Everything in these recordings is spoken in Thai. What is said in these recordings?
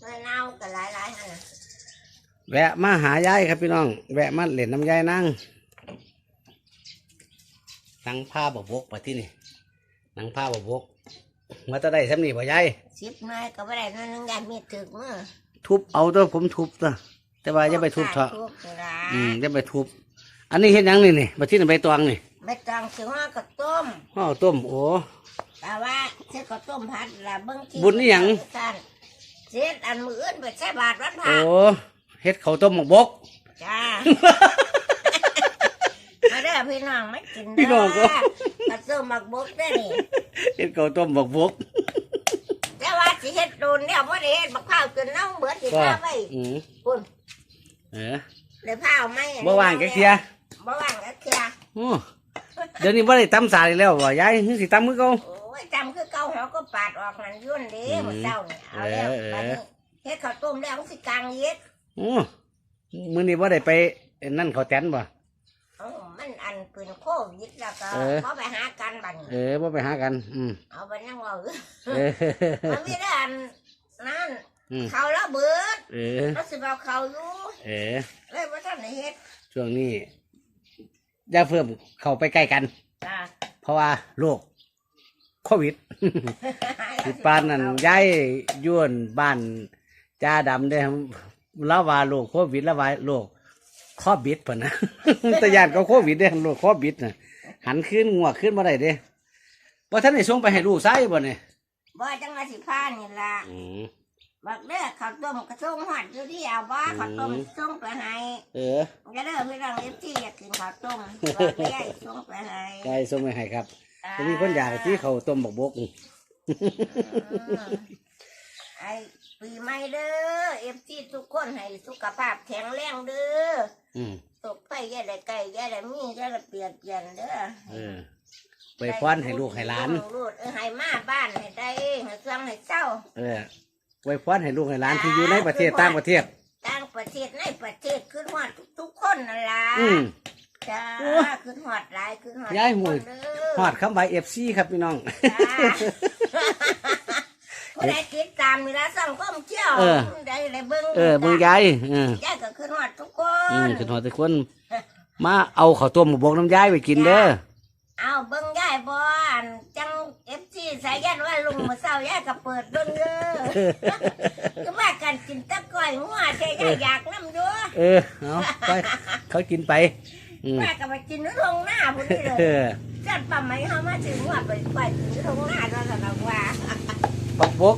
เงินเอาก็หลายหลายๆหั่นน่ะแวะมาหายายครับพี่น้อง แวะมาเล่นน้ำยายนั่งนั่งผ้าบกบกมาที่นี่นั่งผ้าบกบกมาจะได้สำนีบ่ยายสิบหน่อยก็บ่ได้นั่นนึงยายมีดถึกมือทุบเอาตัวผมทุบตัวแต่ว่าอย่าไปทุบเถอะทุบเถอะล่ะอืมอย่าไปทุบ อันนี้เห็นยังนี่นี่มาที่นี่ใบตองนี่ไม่ต้องสิว่าก็ต้มห่อต้มโอ้ แต่ว่าเช็ดก็ต้มผัดละเบิ่งที่บุญนี่หยัง กัน เช็ดอันมืออื่นไปใช้บาทวันพระโอ้เฮ็ดข้าวต้มหมกบก จ้า มาเด้อพี่น้องไม่กินพี่น้องก็มาซื้อหมักบุกได้อนี่เฮ็ดข้าวต้มหมกบกแต่ว่าสิเฮ็ดโดนเนี่ยบ่ได้เฮ็ดบักข้าวจนเน่าเบิดสิว่าข้าวไว้อืมปุ่นเออเลยข้าวไม่บ่ว่างแกเทียบ่ว่างแกเทียโอ้เดี๋ยวนี้บ่ได้ตำสาอีกแล้วบ่ยายคือสิตำมือเก่าโอ้ ยจำคือเก่าหัวก็ปาดออกนั่นยุ่นเด้อืมมื้อเช้านี่เอาแล้วเออเออบัดนี้เฮ็ดข้าวต้มแล้วมันสิกลางเย็ดโอ้มื้อนี้บ่ได้ไปนั่นเขาแตนบ่เอ้ามันอันปืนโควิดแล้วก็เออเขาไปหากันบัดนี้เออบ่ไปหากัน อืมเอาไปนั่งเว่าเออมันมีแต่อันนั่นอืมเขาระเบิดเออเขาสิเอาเขาอยู่เออเลยว่าท่านได้เฮ็ดช่วงนี้อย่าเพิ่มเข้าไปใกล้กันจ้าเพราะว่าโรค โควิดสิปานนั่นย้ายย้วนบ้านจ้าดำเด้อละว่าโรคโควิดละว่าโรคคอบิดพุ่นนะแต่ยานก็โควิดเด้อโรคคอบิดน่ะหันขึ้นงวกขึ้นบ่ได้เด้บ่ท่านได้ส่งไปให้ลูกไส้บ่เนี่ยบ่จังว่าสิพานี่ล่ะอืมบักเด้อข้าวต้มกระส่งหอดอยู่ที่เอาบ่ข้าวต้มส่งไปให้เออก็เด้อพี่น้องเอฟซีอยากกินข้าวต้มบอกแม่ส่งไปให้ได้ส่งไปให้ครับ จะมีคนอยากที่เขาต้มบกบกอืมไอ้ปีใหม่เด้อเอฟซีทุกคนให้สุขภาพแข็งแรงเด้ออืมตกไปแย่ได้ไก่แย่ได้มีแย่ได้เปียกเย็นเด้อเออไปพรให้ลูกให้หลาน ลูกเออให้มาบ้านให้ได้ให้เครื่องให้เจ้า เออไว้พรให้ลูกให้หลานที่อยู่ในประเทศต่างประเทศ ต่างประเทศในประเทศขึ้นหอดทุกๆคนนั่นล่ะ อืม จ้าขึ้นหอดหลายขึ้นหอดย้ายหูทุกคนเด้ฮอดคำใบเอฟซีครับพี่น้อง จ้า ผู้ใดติดตามนี่ละสั่งก้มเที่ยวเออได้ได้เบิ้งเออเบิ่งยายเออย้ายก็ขึ้นหอดทุกคอืมน ขึ้นฮอดทุกคน มาเอาข้าวต้มบกน้ำยายไปกินเด้อ เอาเบิ้งย้ายบอนจังเอฟซีสายยันว่าลุงมาเศร้าย้ายก็เปิดดนเด้อ ก็ว่ากันกินตะก้อยงัวใช่ย้ายอยากน้ำด้วยเออเอาไป เขากินไป อืมว่าก็ไปกินที่โรงหน้าพุ่นนี่เลยเออจัดปั๊มไหมเขามาถึงว่าไปไปกินที่โรงหน้าแล้วเราว่าบกบก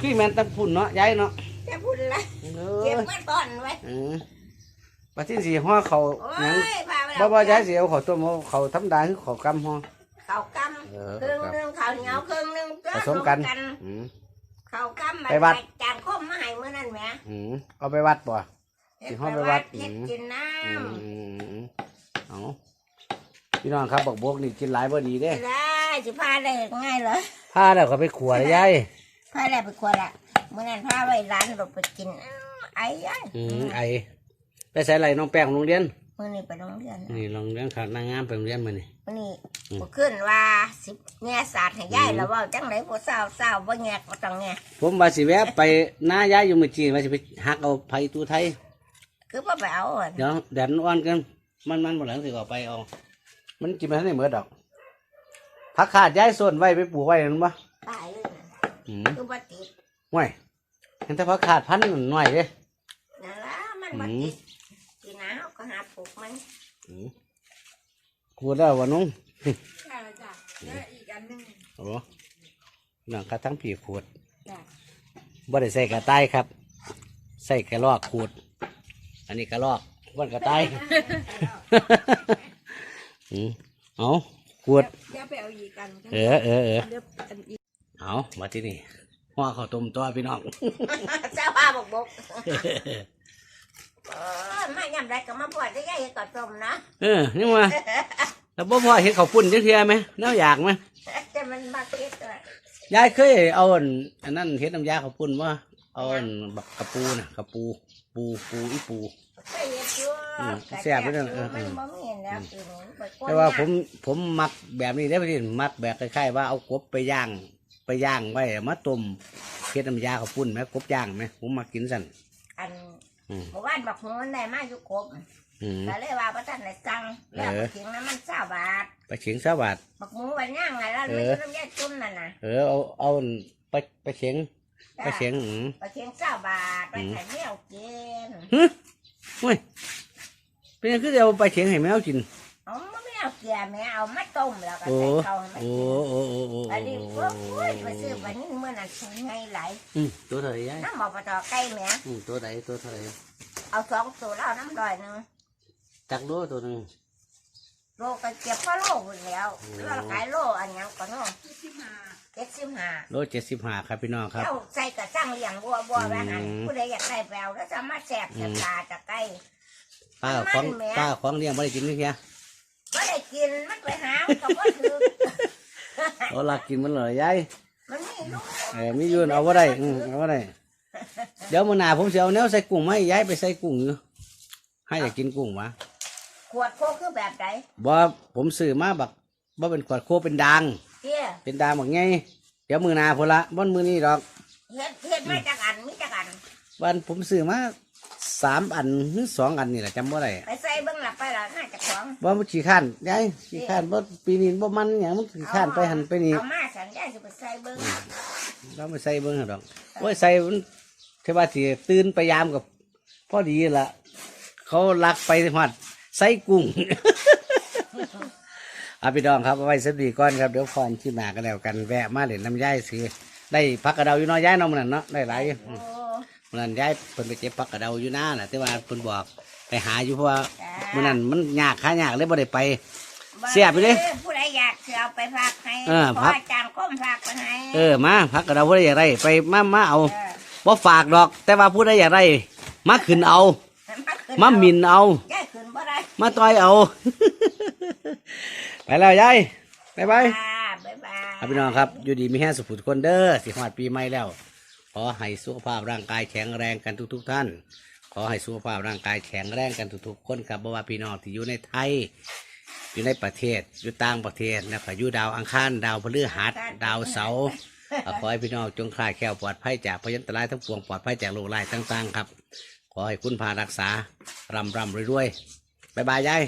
คือแมนตะพุ่นเนาะยายเนาะจะพูดอะไรเอเก็บอมาต้อนไว้เออปฏิสีห่อเขาโอ้หยังยพาไปบ่บ่ย้ายสิเอาข้าวต้มเอาข้าวธรรมดาคือข้าวกำห่อข้าวกเออำครึ่งหนึงข้าวเหนียวครึ่งหนึงผสมกันผอืมข้าวกำไปวัดจานคมมาให้เมื่อนั้นแหมอืมเอาไปวัดบ่สิห้องไปวัดเฮ็ดอืมกินน้อืมอืมอืม เอาพี่น้องครับบอกบกนี่กินหลายบ่ดีเด้ำได้สิพาได้ง่ายเหรอพาแล้วก็ไปขัวเลยยายพาได้ไปครัวละเมื่อนั้นพาไว้ร้านเราไปกินอ้าวไอ้ยัยอืมไอไปใส่ไรน้องแป้งโรงเรียนมื่อนี้ไปโรงเรียนนี่โรงเรียนขาดนางงามไปโรงเรียนมานี่มื่อนี้อืมบ่ขึ้นว่าสิแง่ศาสตร์ให้ยายอืมแล้วเว่าจังไรบ่เศร้าเศร้าบ่แงกบ่ต้องแงผมว่าสิแวะไปหน้ายายอยู่เมื่อจีนว่าสิไปหักเอาไผ่ตูไทยคือบ่ไปเอาอะเดี๋ยวแดดอ่อนกัน มันมันหมดหลังสิเอาไปเอามันกินไปทันได้เหมือดอกผักขาดย้ายส่วนไว้ไปปลูกไว้นั่นปะตายเลยนะอืมคือบ่ติดห่วยเห็นแต่ผักขาดพันธุ์หน่อยเด้ นั่นล่ะมันบ่อืมติดปีหน้าเราก็หาปลูกมันอืมกูดแล้ววะน้องใช่จ้ะแล้วอีกอันนึงโอ้หนังกระทั้งผีขวดจ้ะ บ่ได้ใส่กระต่ายครับ ใส่กระลอกขวด อันนี้กระลอก วันกระต่าย อืมเอาขวด อย่าไปเอาอีกอันเออเออเออเดี๋ยวอันอีกเอามาที่นี่ห่อข้าวต้มตัวพี่น้อง เจ้าว่าบอกบอกเออมายามใดก็มาปวดได้ยายก็ต้มนะเออนี่มาแล้วบ่พ่อเห็ดข้าวปุ้นจังเทียไหมแนวอยากไหมแต่มันมาเก็ดเลยยายเคยเอาอันอันนั้นเห็ดน้ำยาข้าวปุ้นว่าเอาอันบักกระปูนะกระปู ปูปูอีปูเคยเฮ็ดอยู่อืม แซ่บไปเด้อเออ มันบ่มีแล้วคือมันไปกดแต่ว่าผมผมมักแบบนี้ได้อพี่มักแบบคล้ายๆว่าเอากบไปย่างไปย่างไว้เอามาต้มเพ็ดน้ำยาข้าวปุ้นไหมกบย่างไหมผมมากินสั่นอันอืมเมื่อวานบอกหมูมันได้มาอยู่ครบอืมแต่เลยว่าพระท่านได้สั่งแล้วเออ ถึงนั้นมันเศร้าบาทไปเฉียงสวัสดบอกหมูวันย่างไงแล้วเอไม่อใช่น้ำยาจุ่มนั่นน่ะเออเอาเอาไปไปเฉียงไปเฉียงอืมปลาเค็งเศร้าบาทไปอืมใส่เมี่ยวกินฮึเฮ้ย เป็นยังคือเอาไปเฉียงให้แมวกินเอามาไม่เอาเกลือแม่เอามาต้มแล้วก็โอ้ใส่ข้าวให้มันโอ้กินโอ้โอ้โอ้อันนี้พวกโอ้ยมาซื้อวันนี้เมื่อนั้นซื้อไงไหลายอืมตัวเท่าไหร่ยายน้ำบอกปลาตอไก่แม่อืมตัวไหนตัวเท่าไหร่เอาสองตัวแล้วเอาน้ำลอยหนึงจักโลตัวหนึง โลก็เก็บพ่อโลหมดแล้วโอ้ แล้วขายโลอันยังก่อนเนาะเจ็ดสิบห้าโลเจ็ดสิบห้าครับพี่น้องครับเจ้าใส่กระสังเลี้ยงบัวบัวแบบนั้นอืมผู้ใดอยากได้แปลวแล้วจะมาแสบจะตาจะไก่ ป้าของมันแหมป้าของเลี้ยงไม่ได้กินนี่เฮียไม่ได้กินมันไปหามันกับว่าถือเอาลักกินมันเลยยายมันมีลูกเออมีอยืนเอาว่าได้อืมเอาว่าได้เดี๋ยวมื้อหน้าผมจะเอาแนวใส่กุ้งมาให้ยายไปใส่กุ้งอยู่ให้อยากกินกุ้งวะขวดโคกคือแบบไหนบ่ผมซื้อมาบักบ่เป็นขวดโคเป็นดาง เตี้ยเป็นดางบักไงเดี๋ยวมื้อหน้าพุ่นละบ่มื้อนี้ดอก เฮ็ดเฮ็ดไม่จักอันมีจักอันวันผมซื้อมา สามอันหรือสองอันนี่แหละจำบ่ได้ไปใส่เบิ้งหลับไปหลับหน้าจากของว่ามันขี้ข้านยายขี้ข้านบ่ปีนี้บ่มันหยังมันขี้ข้านไปหันไปนี่เอามาสัญญาจะไปใส่เบิ้งเราไม่ใส่เบิ่งหั่นดอกโอ้ยใส่มันเทว่าสิตื่นไปยามกับพอดีละเขาลักไปหอดใส่กุ้งอาพี่น้องครับเอาไว้สักดีก่อนครับเดี๋ยวพรที่มากันแล้วกันแวะมาเล่นน้ำย่ายสิได้พักกระเดาอยู่เน้อยย้ายเน้องมันนั่นเนาะได้หลายอยู่ โอ้มันนั่นย้ายเพิ่นไปเก็บพักกระเดาอยู่หน้าน่ะแต่ว่าเพิ่นบอกไปหาอยู่เพราะว่าจ้ามันนั่นมันยากขายากเลยบ่ได้ไป เสียไปดิผู้ใดอยากจะเอาไปฝากให้เออขอพักอาจารย์ก้มฝากไปให้เออมาพักกระเดาผู้ใดอยากได้ไปมามาเอาเออบ่ฝากดอก แต่ว่าผู้ใดอยากได้มาขึ้นเอามาขึ้นมาหมินเอา ย้ายขึ้นบ่ได้มาต่อยเอา ไปแล้วยายบายบายอ่าบ๊ายบาย ครับพี่น้องครับ อยู่ดีมีแห้สุขคนเด้อสิฮอดปีใหม่แล้ว ขอให้สุขภาพร่างกายแข็งแรงกันทุกๆท่าน ขอให้สุขภาพร่างกายแข็งแรงกันทุกๆคนครับบ่ว่าพี่น้องที่อยู่ในไทย อยู่ในประเทศ อยู่ต่างประเทศนะครับอยู่ดาวอังคารดาวพฤหัสดาวเสาร์ขอให้พี่น้องจงคลายแคล้วปลอดภัยจากพยันตรายทั้งปวงปลอดภัยจากโรคร้ายต่างๆ ครับ ขอให้คุณพารักษา รำรำรวยๆบายบายยาย